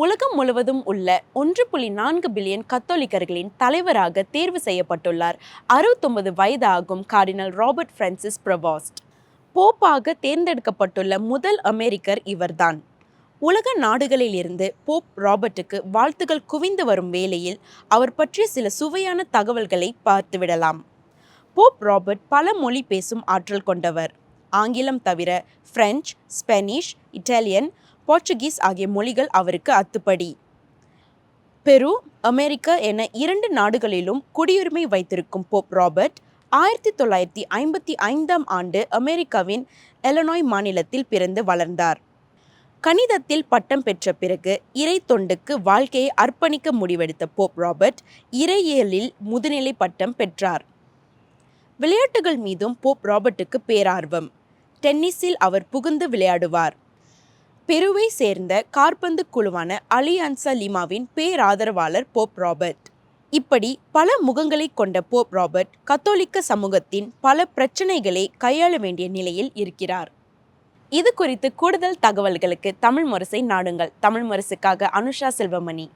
உலகம் முழுவதும் உள்ள ஒன்று புள்ளி நான்கு பில்லியன் கத்தோலிக்கர்களின் தலைவராக தேர்வு செய்யப்பட்டுள்ளார். அறுபத்தொன்பது வயது ஆகும் கார்டினல் ராபர்ட் பிரான்சிஸ் பிரவாஸ்ட். போப்பாக தேர்ந்தெடுக்கப்பட்டுள்ள முதல் அமெரிக்கர் இவர்தான். உலக நாடுகளிலிருந்து போப் ராபர்ட்டுக்கு வாழ்த்துகள் குவிந்து வரும் வேளையில் அவர் பற்றிய சில சுவையான தகவல்களை பார்த்துவிடலாம். போப் ராபர்ட் பல மொழி பேசும் ஆற்றல் கொண்டவர். ஆங்கிலம் தவிர பிரெஞ்சு ஸ்பானிஷ் இட்டாலியன் போர்ச்சுகீஸ் ஆகிய மொழிகள் அவருக்கு அத்துப்படி. பெரு அமெரிக்கா என இரண்டு நாடுகளிலும் குடியுரிமை வைத்திருக்கும் போப் ராபர்ட் ஆயிரத்தி தொள்ளாயிரத்தி ஐம்பத்தி ஐந்தாம் ஆண்டு அமெரிக்காவின் எலனாய் மாநிலத்தில் பிறந்து வளர்ந்தார். கணிதத்தில் பட்டம் பெற்ற பிறகு இறை தொண்டுக்கு வாழ்க்கையை அர்ப்பணிக்க முடிவெடுத்த போப் ராபர்ட் இறையியலில் முதுநிலை பட்டம் பெற்றார். விளையாட்டுகள் மீதும் போப் ராபர்ட்டுக்கு பேரார்வம். டென்னிஸில் அவர் புகுந்து விளையாடுவார். பெருவை சேர்ந்த கார்பந்து குழுவான அலியான்சா லிமாவின் பேராதரவாளர் போப் ராபர்ட். இப்படி பல முகங்களை கொண்ட போப் ராபர்ட் கத்தோலிக்க சமூகத்தின் பல பிரச்சனைகளை கையாள வேண்டிய நிலையில் இருக்கிறார். இது குறித்து கூடுதல் தகவல்களுக்கு தமிழ் முரசை நாடுங்கள். தமிழ் முரசுக்காக அனுஷா செல்வமணி.